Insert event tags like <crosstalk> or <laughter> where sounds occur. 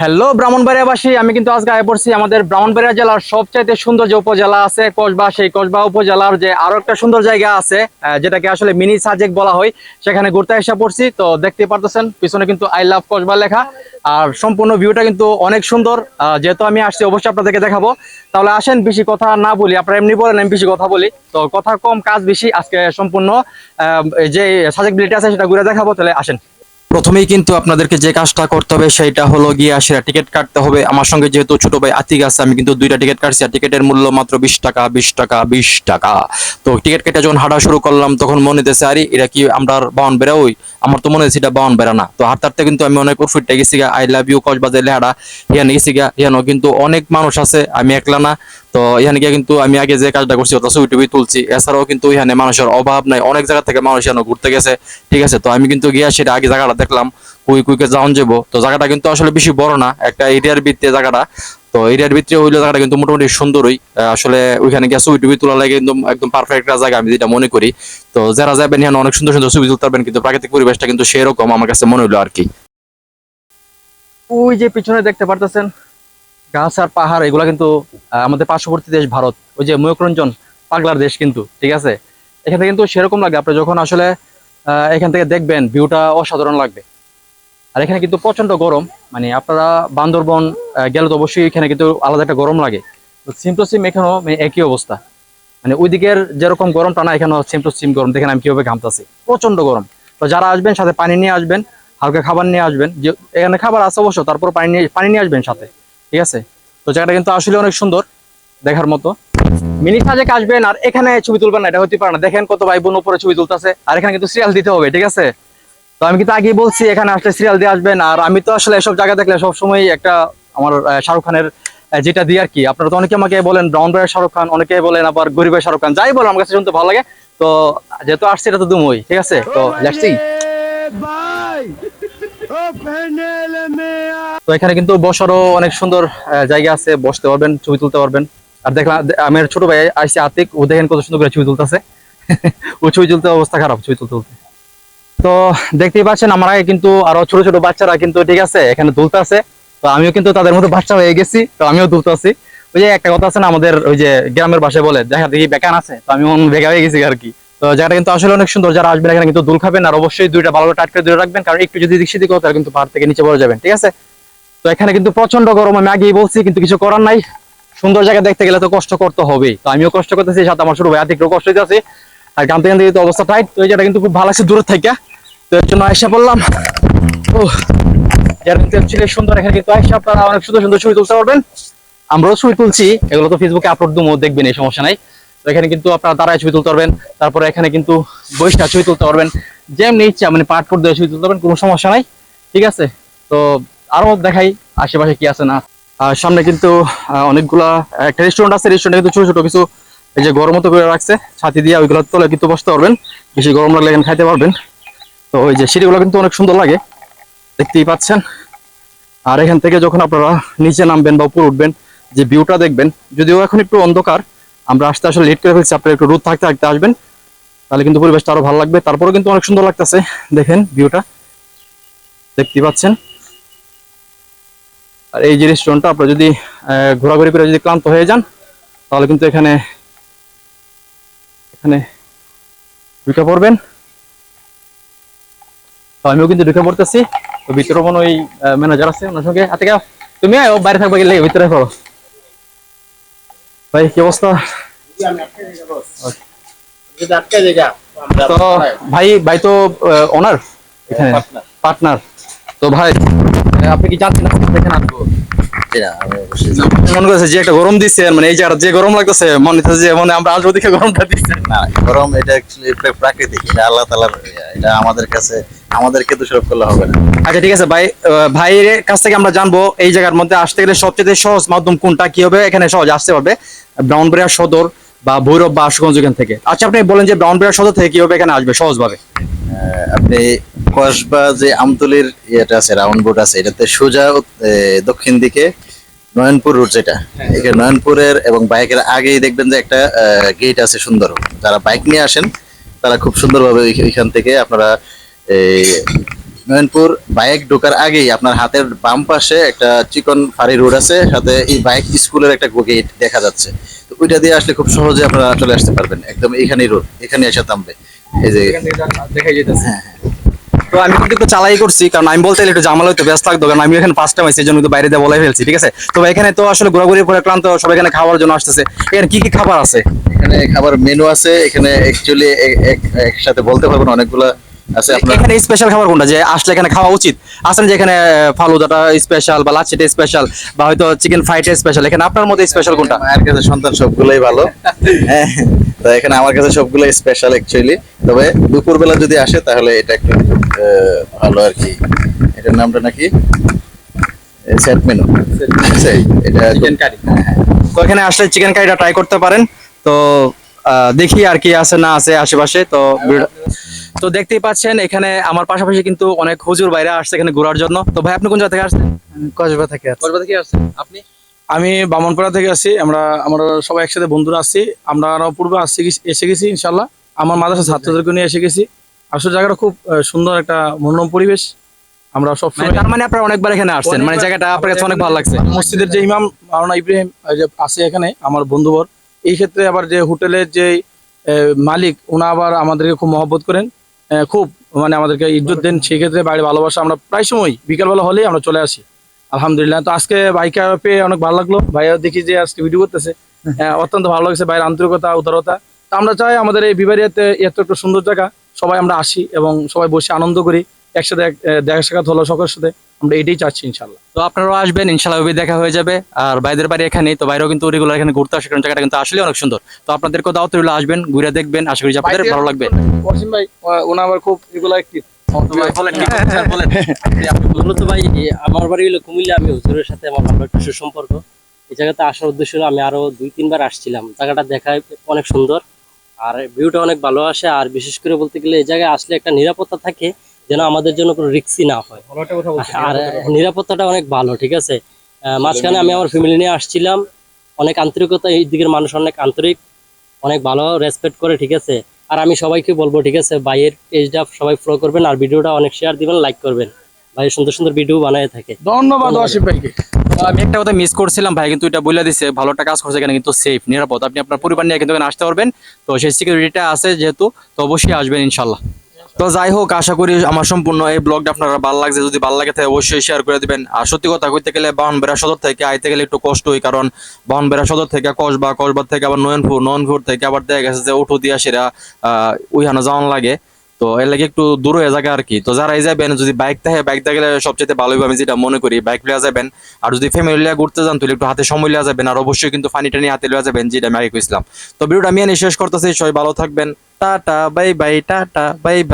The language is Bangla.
হ্যালো, ব্রাহ্মণবাড়িয়াবাসী, আমি কিন্তু আজকে আয় পড়ছি আমাদের ব্রাহ্মণবাড়িয়া জেলার সবচাইতে সুন্দর যে উপজেলা আছে কসবা সেই কসবা উপজেলার যে আরও একটা সুন্দর জায়গা আছে যেটাকে আসলে মিনি সাজেক বলা হয়, সেখানে ঘুরতে এসে পড়ছি। তো দেখতে পারতেছেন, পিছনে কিন্তু আই লাভ কসবা লেখা, আর সম্পূর্ণ ভিউটা কিন্তু অনেক সুন্দর। যেহেতু আমি আসছি, অবশ্যই আপনাদেরকে দেখাবো। তাহলে আসেন, বেশি কথা না বলি, আপনারা এমনি বলেন, আমি বেশি কথা বলি। তো কথা কম, কাজ বেশি, আজকে সম্পূর্ণ যে সাজেক বিলিটি আছে, সেটা ঘুরে দেখাবো, তাহলে আসেন। প্রথমেই কিন্তু আপনাদেরকে যে কাজটা করতে হবে সেটা হলো গিয়ে সেটা টিকিট কাটতে হবে। আমার সঙ্গে যেহেতু ছোট ভাই আতিক আছে, আমি কিন্তু দুইটা টিকিট কাটছি আর টিকিটের মূল্য মাত্র বিশ টাকা বিশ টাকা বিশ টাকা। তো টিকিট কেটে যখন হাঁটা শুরু করলাম, তখন মনে হতেছে আরে এটা কি আমরা বাউন বেড়া ওই আমার তো মনে হচ্ছে এটা বাউন বেড়া না। তো হাঁটতে কিন্তু আমি অনেক উঠফুটে গেছি গা আই লাভ ইউ কক্সবাজার, লেহাড়া ইয়ান গেছি গা ইয়ানো কিন্তু অনেক মানুষ আছে, আমি একলা না। তো এখানে গিয়ে কিন্তু আমি আগে যে কাজটা করছি ওটা ছবি টবি তুলছি, এছাড়াও কিন্তু এখানে মানুষের অভাব নাই, অনেক জায়গা থেকে মানুষ এখানে ঘুরতে গেছে, ঠিক আছে? তো আমি কিন্তু গিয়া সেটা আগে জায়গাটা দেখলাম, কুই কুইকে যাওয়ান যাব তো জায়গাটা কিন্তু আসলে বেশি বড় না, একটা এরিয়ার ভিত্তিতে জায়গাটা। তো এরিয়ার ভিতরে হইলে জায়গাটা কিন্তু মোটামুটি সুন্দরই। আসলে ওইখানে গিয়ে ছবি টবি তোলা লাগে একদম একদম পারফেক্ট জায়গা আমি যেটা মনে করি। তো যারা যাবেন এখানে অনেক সুন্দর সুন্দর ছবি তুলতে পারবেন, কিন্তু প্রাকৃতিক পরিবেশটা কিন্তু সেরকম আমার কাছে মনে হলো আর কি ওই যে পিছনে দেখতে পারতেছেন, গাছ আর পাহাড়, এগুলা কিন্তু আমাদের পার্শ্ববর্তী দেশ ভারত। ওই যে ময়ূরঞ্জন পাগলার দেশ কিন্তু, ঠিক আছে? এখান থেকে কিন্তু সেরকম লাগে। আপনি যখন আসলে এখান থেকে দেখবেন ভিউটা অসাধারণ লাগবে। আর এখানে কিন্তু প্রচণ্ড গরম। মানে আপনারা বান্দরবন গেলে তো অবশ্যই এখানে কিন্তু আলাদা একটা গরম লাগে। সিম টু সিম এখানেও মানে একই অবস্থা। মানে ওই দিকের যেরকম গরমটা না, এখানেও সিম টু সিম গরম। দেখেন আমি কীভাবে ঘামতাছি। প্রচণ্ড গরম। তো যারা আসবেন, সাথে পানি নিয়ে আসবেন, হালকা খাবার নিয়ে আসবেন। যে এখানে খাবার আছে অবশ্য তারপর পানি নিয়ে পানি নিয়ে আসবেন সাথে। ঠিক আছে? তো জায়গাটা কিন্তু আসলে অনেক সুন্দর, দেখার মতো। মিনি সাজেক আসবেন, আর এখানে ছবি তুলবেন না, এটা হতে পারে না। দেখেন কত ভাই বোন উপরে ছবি তুলতেছে। আর এখানে কিন্তু সিরিয়াল দিতে হবে, ঠিক আছে? তো আমি কিন্তু আগেই বলছি, এখানে আসলে সিরিয়াল দিয়ে আসবেন। আর আমি তো আসলে এসব জায়গা দেখলে সবসময় একটা আমার শাহরুখ খানের যেটা দিয়ে আর কি। আপনারা তো অনেকে আমাকে বলেন, ব্রাউন বয়ের শাহরুখ খান অনেকে বলেন আবার গরিবের শাহরুখ খান যাই বলেন আমার কাছে শুনতে ভালো লাগে। তো যেহেতু আসছে, এটা তো দুমই, ঠিক আছে? তো তো এখানে কিন্তু বসারও অনেক সুন্দর জায়গা আছে, বসতে পারবেন, ছবি তুলতে পারবেন। আর দেখলাম আমার ছোট ভাই আইসি আতিক, ও দেখেন কত সুন্দর করে ছবি তুলতেছে। <laughs> ও ছবি তুলতে অবস্থা খারাপ, ছবি তুলতে তুলতে। তো দেখতেই পাচ্ছেন, আমার আগে কিন্তু আরও ছোট ছোট বাচ্চারা কিন্তু ঠিক আছে, এখানে তুলতে আছে। তো আমিও কিন্তু তাদের মতো বাচ্চা হয়ে গেছি, তো আমিও তুলতে আছি। ওই যে একটা কথা আছে না, আমাদের ওই যে গ্রামের ভাষায় বলে, দেখা দেখি বেকান আছে, তো আমি বেকা হয়ে গেছি আর কি। তো জায়গাটা কিন্তু আসলে অনেক সুন্দর, যারা আসবেন এখানে কিন্তু দুল খাবেন, আর অবশ্যই দুইটা ভালো টাইট করে দূরে রাখবেন, কারণ একটু যদি দিক সেদিক হয় তাহলে কিন্তু পাহাড় থেকে নিচে পড়ে যাবেন, ঠিক আছে? তো এখানে কিন্তু প্রচণ্ড গরম, আমি আগেই বলছি, কিন্তু কিছু করার নাই। সুন্দর জায়গা দেখতে গেলে তো কষ্ট করতে হবেই। তো আমিও কষ্ট করতেছি, সাথে আমার ছোট ভাই একটু কষ্ট দিতেছি। আর গান থেকে তো অবস্থা টাইট তো জায়গাটা কিন্তু খুব ভালো আছে দূরে থেকে। তো এর জন্য আয়সা বললাম ও সুন্দর এখানে কিন্তু আয়সা আপনারা অনেক সুন্দর সুন্দর ছবি তুলতে পারবেন। আমরাও ছবি তুলছি, এগুলো তো ফেসবুকে আপলোড দেখবেন, এই সমস্যা নাই। তো এখানে কিন্তু আপনারা দাঁড়ায় ছবি তুলতে পারবেন, তারপরে এখানে কিন্তু বৈশা ছবি তুলতে পারবেন। যেমনি ইচ্ছা মানে পাট দিয়ে ছবি তুলতে পারবেন, কোনো সমস্যা নাই, ঠিক আছে? তো আরও দেখাই, আশেপাশে কি আছে না। সামনে কিন্তু অনেকগুলা, একটা রেস্টুরেন্ট আছে রেস্টুরেন্টে কিন্তু ছোট ছোট কিছু এই যে গরম মতো করে রাখছে, ছাতি দিয়ে ওইগুলো তোলে কিন্তু বসতে পারবেন। বেশি গরম লাগলে এখানে খাইতে পারবেন। তো ওই যে সিঁড়িগুলো কিন্তু অনেক সুন্দর লাগে, দেখতেই পাচ্ছেন। আর এখান থেকে যখন আপনারা নিচে নামবেন বা উপরে উঠবেন, যে ভিউটা দেখবেন, যদিও এখন একটু অন্ধকার, আমরা আসতে আসলে লেট করে ফেলছি, আপনারা একটু রোদ থাকতে থাকতে আসবেন, তাহলে কিন্তু পরিবেশটা আরও ভালো লাগবে। তারপরে কিন্তু অনেক সুন্দর লাগতেছে, দেখেন ভিউটা, দেখতেই পাচ্ছেন। আর এই যে রেস্টুরেন্টটা আপনারা যদি ঘোরাঘুরি করে যদি ক্লান্ত হয়ে যান, তাহলে কিন্তু এখানে এখানে ঢুকে পড়বেন। তো আমিও কিন্তু ঢুকে পড়তেছি। তো ভিতরে মনে ওই ম্যানেজার আছে ওনার সঙ্গে। গা তুমি আয়, বাইরে থাকবে গেলে ভিতরে করো ভাই কি অবস্থা? তো ভাই ভাই তো ওনার এখানে? পার্টনার তো ভাই আপনি কি জানছেন এখানে আসব? মনে করছে যে একটা গরম দিচ্ছে মানে এই জায়গাটা যে গরম লাগতেছে মনে হচ্ছে যে মানে আমরা আসব দেখে গরমটা দিচ্ছে। না গরম এটা অ্যাকচুয়ালি প্রাকৃতিক এটা আল্লাহ তালার এটা আমাদের কাছে আমাদেরকে দোষারোপ করলে হবে না। আচ্ছা ঠিক আছে ভাই ভাইয়ের কাছ থেকে আমরা জানব এই জায়গার মধ্যে আসতে গেলে সবচেয়ে সহজ মাধ্যম কোনটা কি হবে? এখানে সহজ আসতে পারবে। ব্রাউনবাড়িয়া সদর বা ভৈরব বা আশুগঞ্জ এখান থেকে? আচ্ছা আপনি বলেন যে ব্রাউনবাড়িয়া সদর থেকে কীভাবে এখানে আসবে সহজভাবে? আপনি কসবা যে আমতলির ইয়েটা আছে রাউন্ড বোর্ড আছে এটাতে সোজা দক্ষিণ দিকে নয়নপুর রুট যেটা এখানে নয়নপুরের এবং বাইকের আগেই দেখবেন যে একটা গেট আছে সুন্দর। যারা বাইক নিয়ে আসেন তারা খুব সুন্দরভাবে ওই- ওইখান থেকে আপনারা নয়নপুর বাইক ঢোকার আগেই আপনার হাতের বাম পাশে একটা চিকন ফাড়ি রোড আছে সাথে এই বাইক স্কুলের একটা গেট দেখা যাচ্ছে। তো ওইটা দিয়ে আসলে খুব সহজে আপনারা চলে আসতে পারবেন একদম এখানেই রোড এখানে এসে থামবে। এই যে যেতেছে হ্যাঁ হ্যাঁ। তো আমি কিন্তু একটু চালাই করছি কারণ আমি বলতে গেলে একটু জামাল হইতে ব্যস্ত লাগতো কারণ আমি এখানে ফার্স্ট টাইম আছি জন্য বাইরে দিয়ে বলাই ফেলছি ঠিক আছে? তো এখানে তো আসলে ঘোরাঘুরি করে ক্লান্ত সবাই এখানে খাওয়ার জন্য আসতেছে। এখানে কি কি খাবার আছে? এখানে খাবার মেনু আছে এখানে অ্যাকচুয়ালি একসাথে বলতে পারব না অনেকগুলো। আপনার এখানে স্পেশাল খাবার কোনটা? যে আসলে এখানে খাওয়া উচিত। আসলে যে এখানে ফালুদাটা স্পেশাল বা লাচ্ছিটা স্পেশাল বা হয়তো চিকেন ফ্রাইটা স্পেশাল এখানে আপনার মধ্যে স্পেশাল কোনটা? মায়ের কাছে সন্তান সবগুলোই ভালো। হ্যাঁ তো এখানে আমার কাছে সবগুলোই স্পেশাল অ্যাকচুয়ালি তবে দুপুরবেলা যদি আসে তাহলে এটা একটু ভালো আর কি। এটার নামটা নাকি? সেট মেনু এটা চিকেন কারি তো এখানে আসলে চিকেন কারিটা ট্রাই করতে পারেন। তো আহ, দেখি আর কি আছে না আছে আশেপাশে। তো তো দেখতেই পাচ্ছেন এখানে আমার পাশাপাশি কিন্তু অনেক হুজুর বাইরে আসছে এখানে ঘোরার জন্য। তো ভাই আপনি কোন জায়গা থেকে আসছেন? কসবা থেকে কসবা থেকে আসছেন? আপনি? আমি বামনপাড়া থেকে আসছি। আমরা আমরা সবাই একসাথে বন্ধুরা আসছি আমরা আরও পূর্বে আসছি এসে গেছি ইনশাল্লাহ আমার মাদ্রাসা ছাত্রদেরকে নিয়ে এসে গেছি। আসলে জায়গাটা খুব সুন্দর একটা মনোরম পরিবেশ। আমরা সব সবসময় তার মানে আপনারা অনেকবার এখানে আসছেন? মানে জায়গাটা আপনার কাছে অনেক ভালো লাগছে। মসজিদের যে ইমাম মাওলানা ইব্রাহিম যে আছে এখানে আমার বন্ধুবর এই ক্ষেত্রে আবার যে হোটেলের যে মালিক ওনা আবার আমাদেরকে খুব মহব্বত করেন। খুব মানে আমাদেরকে ইজ্জত দেন সেক্ষেত্রে বাইরে ভালোবাসা আমরা প্রায় সময় বিকালবেলা হলেই আমরা চলে আসি। আলহামদুলিল্লাহ। তো আজকে বাইকে পেয়ে অনেক ভালো লাগল। ভাইয়া দেখি যে আজকে ভিডিও করতেছে। অত্যন্ত ভালো লাগছে বাইরের আন্তরিকতা উদারতা। তো আমরা চাই আমাদের এই বিবাহিয়াতে এত একটা সুন্দর জায়গা সবাই আমরা আসি এবং সবাই বসে আনন্দ করি একসাথে এক- দেখা সাক্ষাৎ হলো সকলের সাথে। আমরা এটাই চাচ্ছি ইনশাল্লাহ তো আপনারাও আসবেন ইনশাল্লাহ দেখা হয়ে যাবে। আর বাইদের বাড়ি এখানে তো বাইরেও কিন্তু রেগুলার এখানে ঘুরতে আসে কারণ জায়গাটা কিন্তু আসলে অনেক সুন্দর। তো আপনাদেরকেও দাওয়াত রইল আসবেন ঘুরে দেখবেন আশা করি আপনাদের ভালো লাগবে। অসীম ভাই ওনা আবার খুব বলেন কি? মূলত ভাই আমার বাড়ি হলো কুমিল্লা আমি হুজুরের সাথে আমার ভালো একটা সুসম্পর্ক। এই জায়গাতে আসার উদ্দেশ্য হলো আমি আরও দুই তিনবার আসছিলাম। জায়গাটা দেখায় অনেক সুন্দর আর ভিউটা অনেক ভালো আসে। আর বিশেষ করে বলতে গেলে এই জায়গায় আসলে একটা নিরাপত্তা থাকে। যেন আমাদের জন্য কোনো রিক্সি না হয়। আর নিরাপত্তাটা অনেক ভালো ঠিক আছে? মাঝখানে আমি আমার ফ্যামিলি নিয়ে আসছিলাম। অনেক আন্তরিকতা এই দিকের মানুষ অনেক আন্তরিক অনেক ভালো রেসপেক্ট করে ঠিক আছে? আর আমি সবাইকে বলব ঠিক আছে ভাইয়ের পেজটা সবাই ফলো করবেন আর ভিডিওটা অনেক শেয়ার দিবেন লাইক করবেন। ভাই সুন্দর সুন্দর ভিডিও বানায় থাকে। ধন্যবাদ অসীম ভাইকে। আমি একটা কথা মিস করছিলাম ভাই কিন্তু এটা বলে দিছে ভালো একটা কাজ করছে এখানে কিন্তু সেফ নিরাপদ। আপনি আপনার পরিবার নিয়ে কিন্তু এখানে আসতে পারবেন। তো সেই সিকিউরিটিটা আছে যেহেতু তো অবশ্যই আসবেন ইনশাল্লাহ। তো যাই হোক, আশা করি আমার সম্পূর্ণ এই ব্লগটা আপনারা ভালো লাগছে। যদি ভালো লাগে তাহলে অবশ্যই শেয়ার করে দিবেন। আর সত্যি কথা কইতে গেলে বাহনবেড়া সদর থেকে আইতে গেলে একটু কষ্ট হয়, কারণ বাহনবেড়া সদর থেকে কসবা কসবা থেকে আবার নয়নপুর নয়নপুর থেকে আবার দেখা গেছে যে উঠো দিয়া সেরা ওইখানে যাওয়ান লাগে। তো এর লাগে একটু দূর হয়ে জায়গা আর কি তো যারাই যাবেন, যদি বাইক থাকে বাইক গেলে সবচেয়ে ভালো আমি যেটা মনে করি বাইক লিয়া যাবেন। আর যদি ফ্যামিলি লিয়া ঘুরতে যান, তাহলে একটু হাতে সময় লিয়া যাবেন। আর অবশ্যই কিন্তু ফানি টানি হাতে লিয়া যাবেন, যেটা আমি আগে কইছিলাম। তো ভিডিওটা আমি শেষ করতেছি, সবাই ভালো থাকবেন। Tata bye bye tata bye bye